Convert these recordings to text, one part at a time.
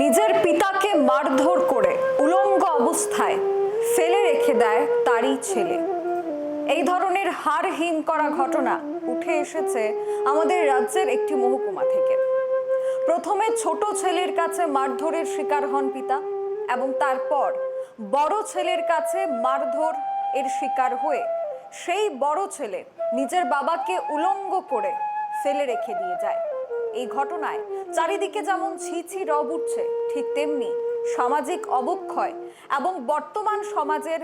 নিজের পিতাকে মারধর করে উলঙ্গ অবস্থায় ফেলে রেখে দেয় তারই ছেলে। এই ধরনের হার হিম করা ঘটনা উঠে এসেছে আমাদের রাজ্যের একটি মহকুমা থেকে। প্রথমে ছোট ছেলের কাছে মারধরের শিকার হন পিতা এবং তারপর বড় ছেলের কাছে মারধর এর শিকার হয়ে সেই বড় ছেলে নিজের বাবাকে উলঙ্গ করে ফেলে রেখে দিয়ে যায়। এই ঘটনায় চারিদিকে যেমন ছি ছি রব উঠছে, ঠিক তেমনি সামাজিক অবক্ষয় এবং বর্তমান সমাজের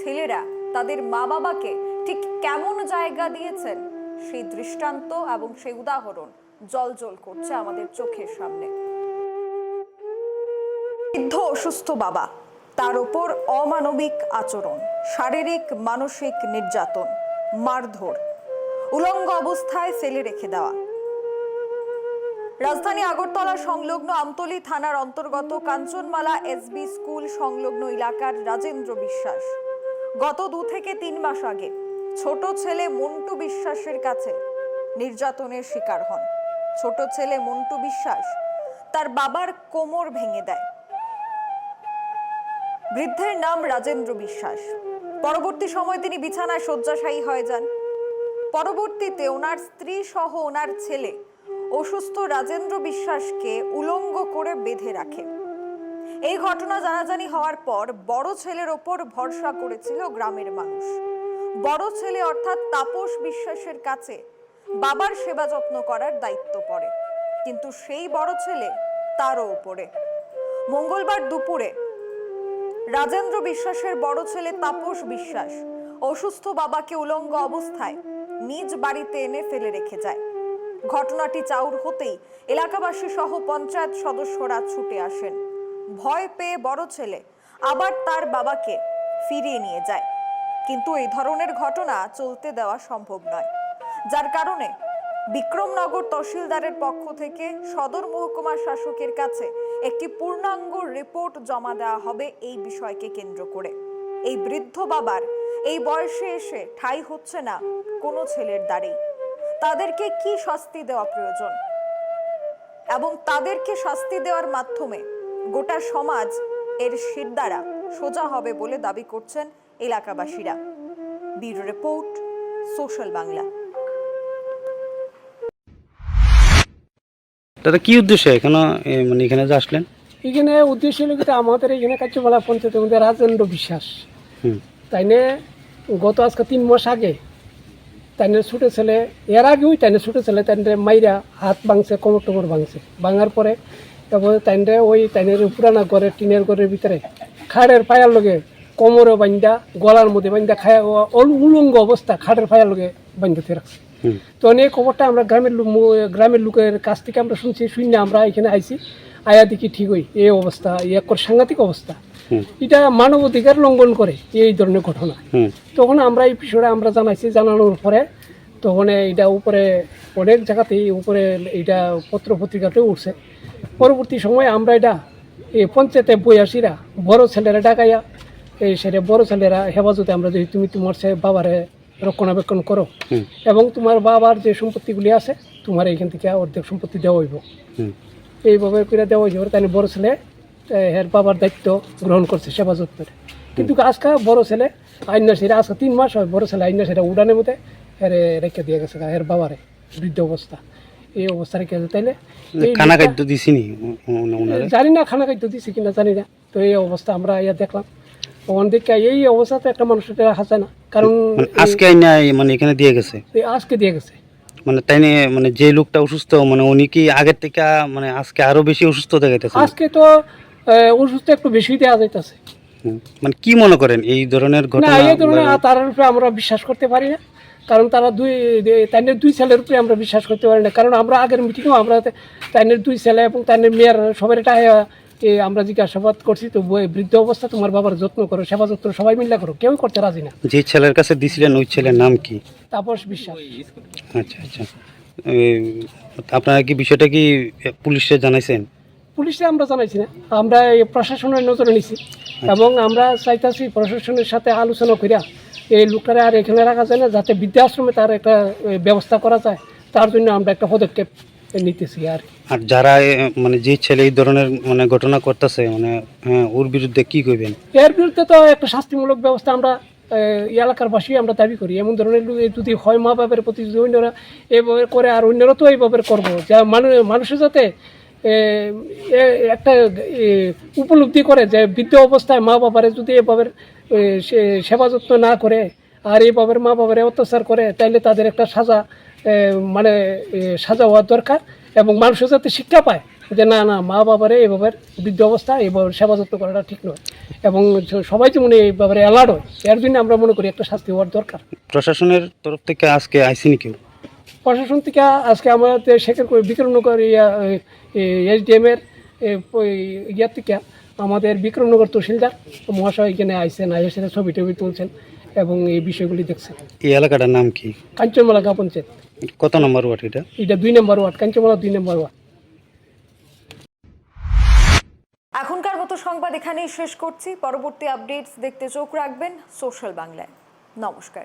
ছেলেরা তাদের মা বাবাকে ঠিক কেমন জায়গা দিয়েছেন? সেই দৃষ্টান্ত এবং সেই উদাহরণ জলজল করছে আমাদের চোখের সামনে। বৃদ্ধ অসুস্থ বাবা, তার ওপর অমানবিক আচরণ, শারীরিক, মানসিক নির্যাতন, মারধর, উলঙ্গ অবস্থায় ফেলে রেখে দেওয়া। রাজধানী আগরতলা সংলগ্ন আমতলী থানার অন্তর্গত কাঞ্চনমালা এসবি স্কুল সংলগ্ন এলাকার রাজেন্দ্র বিশ্বাস গত দু থেকে তিন মাস আগে ছোট ছেলে মন্টু বিশ্বাসের কাছে নির্যাতনের শিকার হন। ছোট ছেলে মন্টু বিশ্বাস তার বাবার কোমর ভেঙে দেয়। বৃদ্ধের নাম রাজেন্দ্র বিশ্বাস। পরবর্তী সময় তিনি বিছানায় শয্যাশায়ী হয়ে যান। পরবর্তীতে ওনার স্ত্রী সহ ওনার ছেলে অসুস্থ রাজেন্দ্র বিশ্বাসকে উলঙ্গ করে বেঁধে রাখে। এই ঘটনা জানাজানি হওয়ার পর বড় ছেলের ওপর ভরসা করেছিল গ্রামের মানুষ। বড় ছেলে অর্থাৎ তাপস বিশ্বাসের কাছে বাবার সেবা যত্ন করার দায়িত্ব পড়ে, কিন্তু সেই বড় ছেলে তারও উপরে। মঙ্গলবার দুপুরে রাজেন্দ্র বিশ্বাসের বড় ছেলে তাপস বিশ্বাস অসুস্থ বাবাকে উলঙ্গ অবস্থায় নিজ বাড়িতে এনে ফেলে রেখে যায়। ঘটনাটি চাউর হতেই এলাকাবাসী সহ পঞ্চায়েত সদস্যরা ছুটে আসেন। ভয় পেয়ে বড় ছেলে, আবার তার বাবাকে ফিরিয়ে নিয়ে যায়। কিন্তু এই ধরনের ঘটনা চলতে দেওয়া সম্ভব নয়। যার কারণে বিক্রমনগর তহসিলদারের পক্ষ থেকে সদর মহকুমা শাসকের কাছে একটি পূর্ণাঙ্গ রিপোর্ট জমা দেওয়া হবে এই বিষয়কে কেন্দ্র করে। এই বৃদ্ধ বাবার এই বয়সে এসে ঠাই হচ্ছে না কোনো ছেলের দ্বারেই। তাদেরকে কি শাস্তি দেওয়া প্রয়োজন? এবং তাদেরকে শাস্তি দেওয়ার মাধ্যমে গোটা সমাজ এর শিরদারা সোজা হবে বলে দাবি করছেন এলাকাবাসীরা। Bureau report social Bangla. দাদা কি উদ্দেশ্যে এখানে মানে এখানে যে আসলেন? এখানে উদ্দেশ্য হলো কি আমাদের এখানে কার্যকলা পঞ্চায়েতের মধ্যে রাজেন্দ্র বিশ্বাস। তাই তাইনে গত আজকে তিন মাস আগে তাইনে ছোটো ছেলে এর আগেও তাইনে ছোটো ছেলে তাইনে মাইরা হাত ভাঙছে কোমর টোমর ভাঙছে। ভাঙার পরে তারপরে তাইনে ওই তাইনের পুরানা ঘরে টিনের ঘরের ভিতরে খাড়ের পায়ার লগে কোমরে বান্ধা গলার মধ্যে বান্ধা খায় উলঙ্গ অবস্থা খাড়ের পায়ার লগে বান্ধতে রাখছে। তো অনেক খবরটা আমরা গ্রামের লোক গ্রামের লোকের কাছ থেকে আমরা শুনছি শুনে আমরা এখানে আইছি। আয়া দেখি ঠিক হই এই অবস্থা এই এক সাংঘাতিক অবস্থা। এটা মানব অধিকার লঙ্ঘন করে এই ধরনের ঘটনা। তখন আমরা এই বিষয়টা আমরা জানাইছি জানানোর পরে তখন এটা উপরে অনেক জায়গাতেই উপরে এটা পত্র পত্রিকাতেও উঠছে। পরবর্তী সময়ে আমরা এটা এই পঞ্চায়েতে বয়াসীরা বড় ছেলেরা ডাকাইয়া এই সেটা বড় ছেলেরা হেফাজতে আমরা যদি তুমি তোমার সে বাবারে রক্ষণাবেক্ষণ করো। এবং তোমার বাবার যে সম্পত্তিগুলি আছে তোমার এইখান থেকে অর্ধেক সম্পত্তি দেওয়া হইব। এইভাবে করে দেওয়া হইব তাই বড় ছেলে এর বাবার দায়িত্ব গ্রহণ করছে সেবা যত্নের কিন্তু আজকে বড় ছেলে আইনা সেরা আজকে তিন মাস হয় বড় ছেলে আইনা সেরা উড়ানের মধ্যে রেখে দিয়ে গেছে এর বাবারে বৃদ্ধ অবস্থা। এই অবস্থা রেখে তাইলে খানা খাদ্য দিছিনি জানি না খানা খাইতে দিছে কিনা জানি না। তো এই অবস্থা আমরা ইয়া দেখলাম। ওখান থেকে এই অবস্থাতে একটা মানুষের যায় না। কারণ মানে আজকে মানে এখানে দিয়ে গেছে? আজকে দিয়ে গেছে। মানে তাই মানে যে লোকটা অসুস্থ মানে উনি কি আগের থেকে মানে আজকে আরও বেশি অসুস্থ দেখাইতেছে? আজকে তো অসুস্থ একটু বেশি দেওয়া যাইতেছে। মানে কি মনে করেন এই ধরনের ঘটনা এই ধরনের তার উপরে আমরা বিশ্বাস করতে পারি না। কারণ তারা দুই তাইনের দুই ছেলের উপরে আমরা বিশ্বাস করতে পারি না। কারণ আমরা আগের মিটিংও আমরা তাইনের দুই ছেলে এবং তাইনের মেয়ের সবার এটা এ, আমরা জিজ্ঞাসাবাদ করছি তো বৃদ্ধ অবস্থা তোমার বাবার যত্ন করো সেবা যত্ন সবাই মিলে করো কেউ করতে রাজি না। যে ছেলের কাছে দিছিলেন ওই ছেলের নাম কি? তাপস বিশ্বাস। আচ্ছা আচ্ছা। আপনারা কি বিষয়টা কি পুলিশে জানাইছেন? পুলিশে আমরা জানাইছি না। আমরা প্রশাসনের নজরে নিছি। এবং আমরা চাইতাছি প্রশাসনের সাথে আলোচনা করিয়া এই লোকটারে আর এখানে রাখা যায় না যাতে বৃদ্ধাশ্রমে তার একটা ব্যবস্থা করা যায় তার জন্য আমরা একটা পদক্ষেপ নিতেছি আর আর যারা মানে যে ছেলে এই ধরনের মানে ঘটনা করতেছে মানে হ্যাঁ, ওর বিরুদ্ধে কি করবেন এর বিরুদ্ধে তো একটা শাস্তিমূলক ব্যবস্থা আমরা এলাকার বাসী আমরা দাবি করি। এমন ধরনের যদি হয় মা বাপের প্রতি যদি অন্যরা এইভাবে করে আর অন্যরা তো এইভাবে করব। যা মানুষ মানুষের যাতে একটা উপলব্ধি করে যে বৃদ্ধ অবস্থায় মা বাবারে যদি এভাবে সেবা যত্ন না করে আর এইভাবে মা বাবারে অত্যাচার করে, তাইলে তাদের একটা সাজা মানে সাজা হওয়ার দরকার এবং মানুষের যাতে শিক্ষা পায় যে না না, মা বাবারে এভাবে বৃদ্ধ অবস্থা এভাবে সেবা যত্ন করাটা ঠিক নয় এবং সবাই যেমন এই ব্যাপারে অ্যালার্ট হয়, এর জন্য আমরা মনে করি একটা শাস্তি হওয়ার দরকার। প্রশাসনের তরফ থেকে আজকে আইসিনি কেউ? প্রশাসন থেকে আজকে আমাদের শেখের বিক্রমনগর ইয়া এসডিএম এর এ, ওই ইয়ার থেকে আমাদের বিক্রমনগর তহসিলদার মহাশয় এখানে আইসেন আইসে ছবি টবি তুলছেন এবং এই বিষয়গুলি দেখছেন। এই এলাকাটার নাম কি? কাঞ্চনমালা গা পঞ্চায়েত। কত নম্বর ওয়ার্ড এটা? এটা দুই নম্বর ওয়ার্ড কাঞ্চনমালা দুই নম্বর ওয়ার্ড। এখনকার মতো সংবাদ এখানেই শেষ করছি। পরবর্তী আপডেটস দেখতে চোখ রাখবেন সোশ্যাল বাংলায়। নমস্কার।